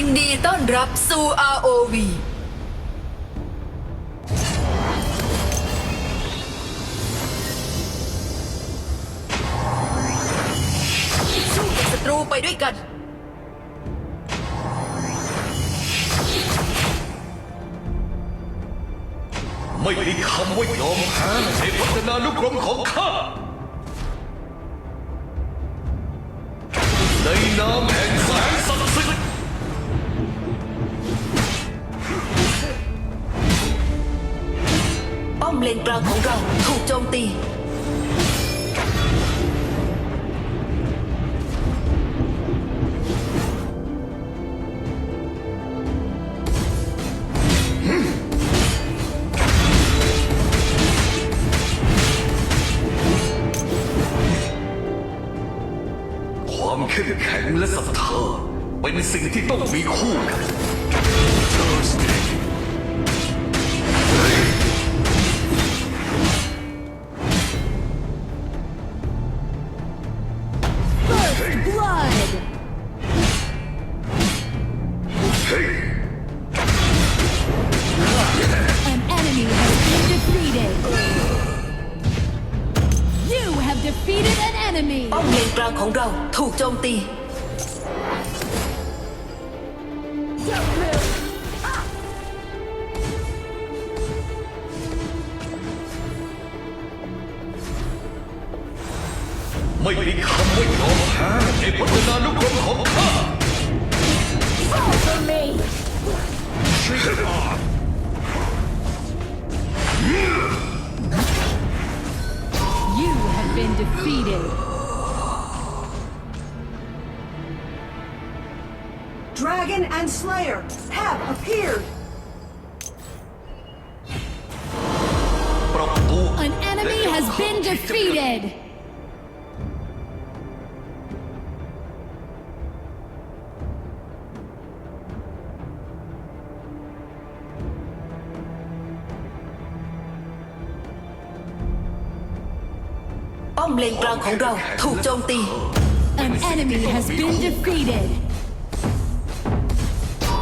ยินดีต้อนรับสู่ ROV สู้กับศัตรูไปด้วยกัน ไม่มีคำว่ายอมแพ้ในพัฒนานุกรมของข้า ในนามแห่ง ป้อมเลนกลางของเราถูกโจมตี ของเราถูกโจมตี ไม่มีคำว่ายอมแพ้ในพัฒนานุกรมของข้า For me. You have been defeated. Dragon and Slayer have appeared! An enemy has been defeated! An enemy has been defeated.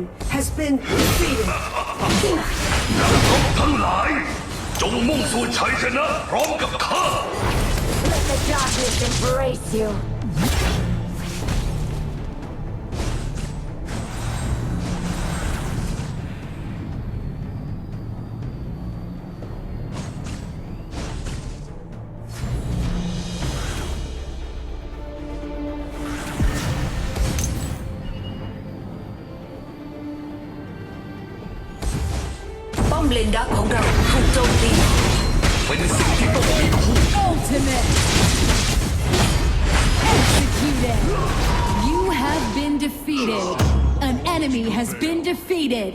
Dragon has been defeated. นักรบทั้งหลาย จงมุ่งสู่ชัยชนะพร้อมกับข้า Let the darkness embrace you. Defeated. An enemy has been defeated.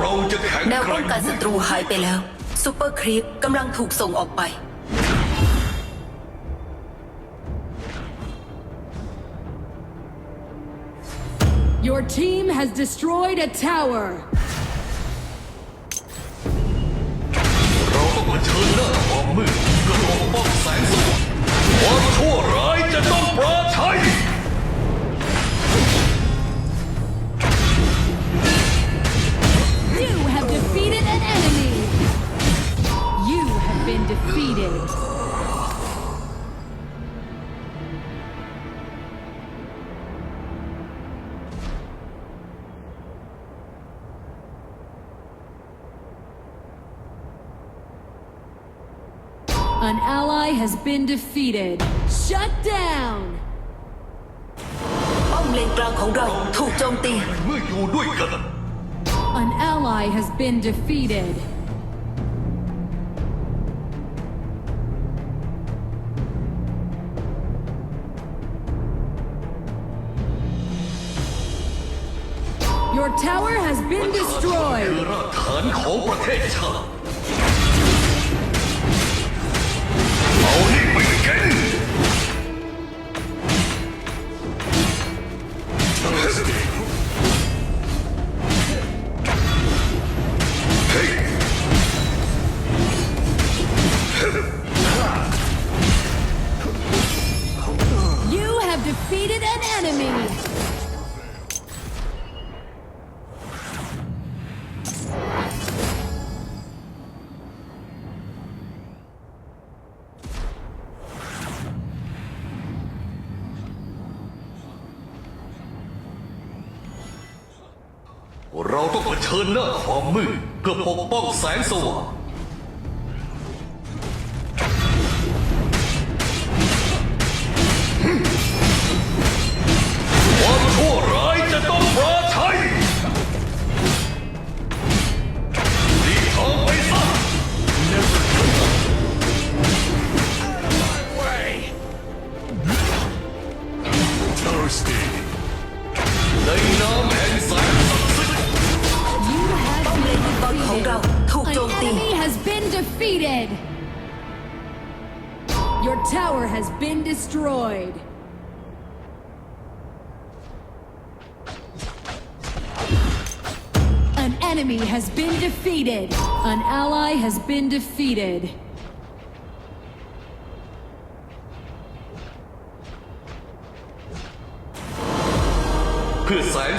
เราจะแข่งแนวแกป้อร่งงกันศัตรูหายไปแล้วซูเปอร์ครีปกำลังถูกส่งออกไป Your team has destroyed a tower. You have defeated an enemy. You have been defeated. has been defeated. Shut down. ป้อม เลนกลางของเราถูกโจมตี เมื่ออยู่ด้วยกัน An ally has been defeated. Your tower has been คือ destroyed. รากฐานของประเทศชาติ Defeated an enemy. ชิญหน้าความมืดเพื่อปกป้องแสงสว่าง been defeated. เพื่อแสง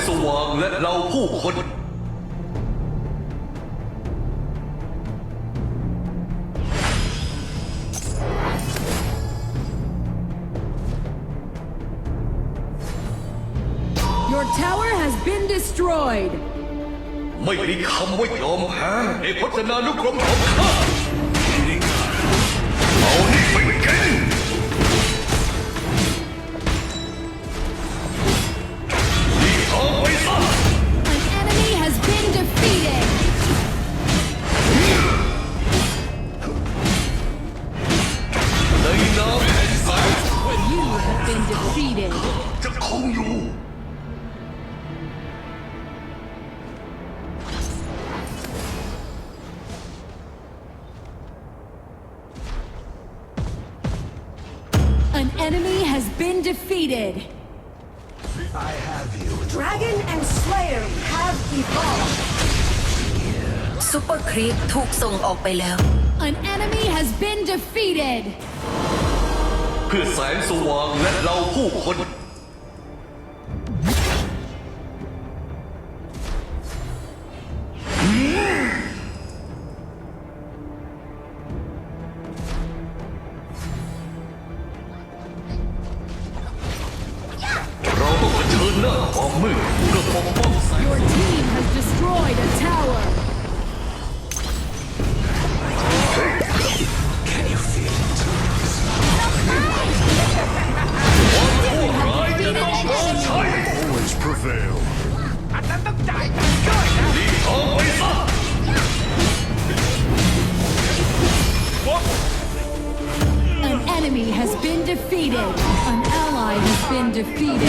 ม่มีคำว่ายอมแพ้ในพจนานุกรมของข้า ถูกส่งออกไปแล้ว An enemy has been defeated. เพื่อแสงสว่างและเราผู้คน defeated.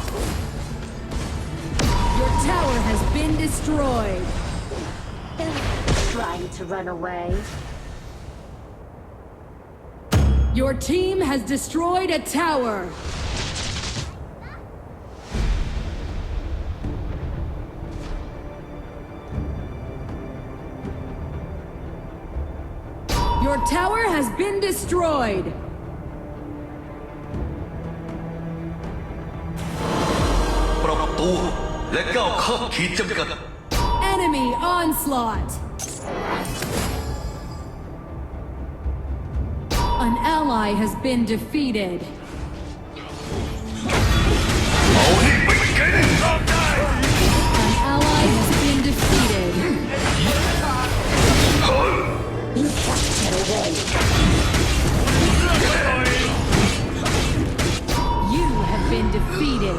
Your tower has been destroyed. Trying to run away. Your team has destroyed a tower. Your tower has been destroyed. Proctor. และก้าวข้ามขีดจำกัด Enemy onslaught. An ally has been defeated. เอานี่ไปกินรอบได้ An ally has been defeated. You have been defeated.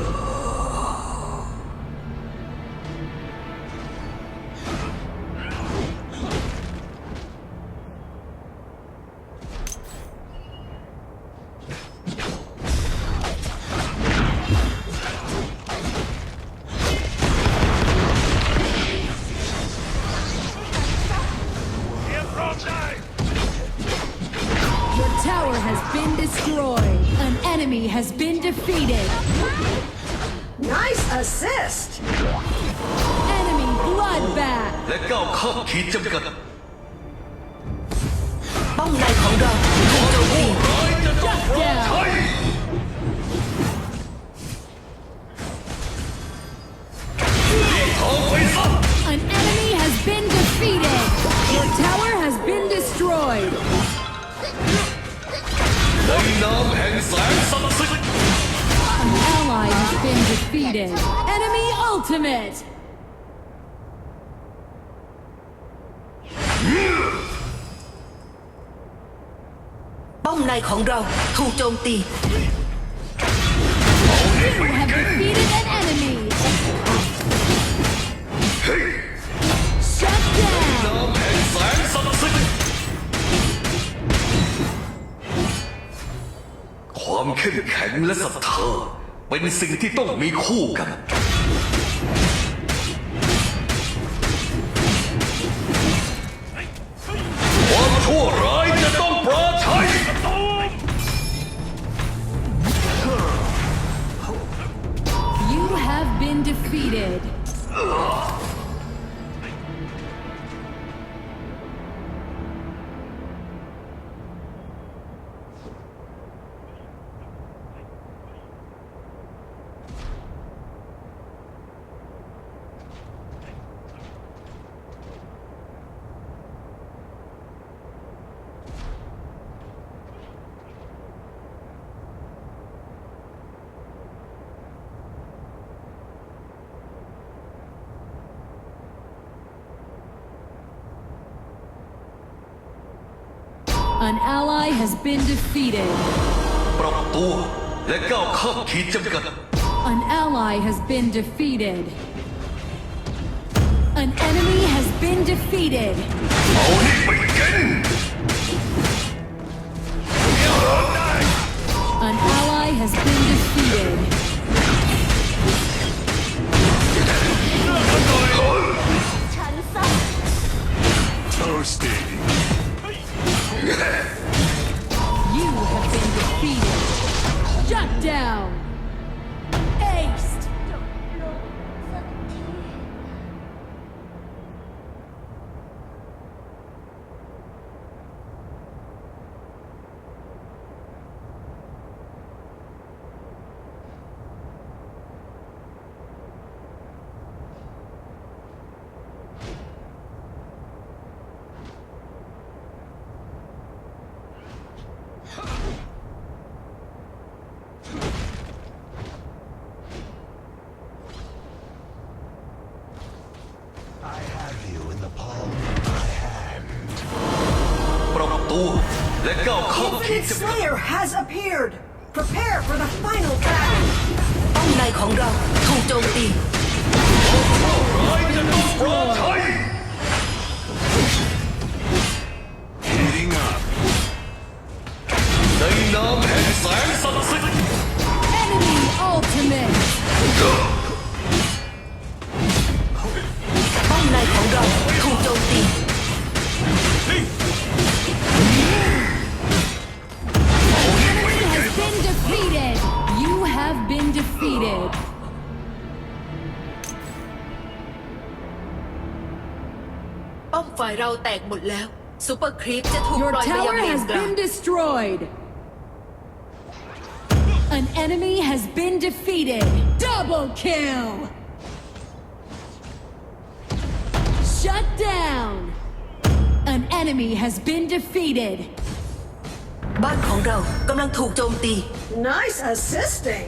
ป้อมในของเราถูกโจมตี ร้ายจะต้องปราชัย รีบทองไปซะ An enemy has been defeated. Your tower has been destroyed. ในนามแห่งแสงศักดิ์สิทธิ์ An ally has been defeated. Enemy ultimate. ในของเราถูกโจมตี You have defeated an enemy. Shut down. นามแห่งแสงศักดิ์สิทธิ์ความเข้มแข็งและศรัทธาเป็นสิ่งที่ต้องมีคู่กัน An ally has been defeated. ปรับตัวและก้าวข้ามขีดจำกัด An ally has been defeated. An enemy has been defeated. เอานี่ไปกิน An ally has been defeated. ฉันซะ Toasty. you have been defeated. Shut down. ปรับตัวและก้าวข้ามขีด Infinite จำกัด Slayer has appeared! Prepare for the final battle. ป้อมในของเราถูกโจมตี ร้าย แตกหมดแล้วซูเปอร์ครีปจะถูก Your ปล่อยไปยัง tower เลน has กลาง been destroyed. An enemy has been defeated. Double kill. Shut down. An enemy has been defeated. บ้านของเรากำลังถูกโจมตี Nice assisting.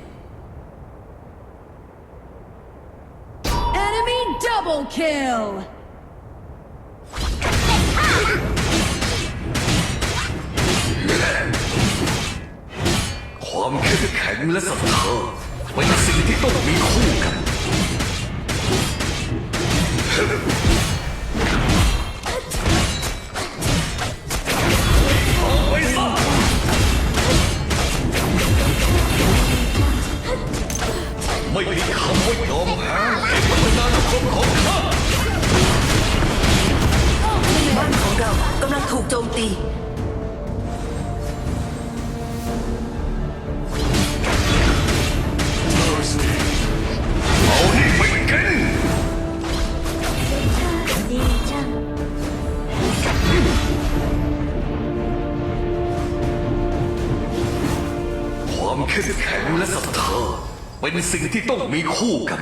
kill. ความเข้มแข็งและศรัทธาเป็นสิ่งที่ต้องมีคู่กัน เป็นสิ่งที่ต้องมีคู่กัน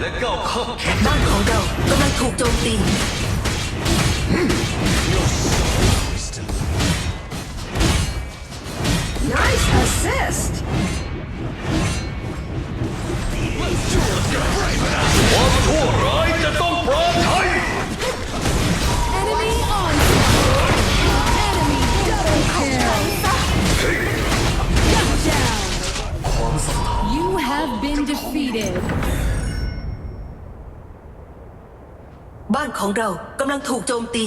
และก้าวข้ามขีด บ้านของเรากำลังถูกโจมตี Nice assist. ความชั่วร้ายจะต้องปราชัย Enemy onslaught. Enemy double kill. Shut down. ความศรัทธา You have been defeated. บ้านของเรากำลังถูกโจมตี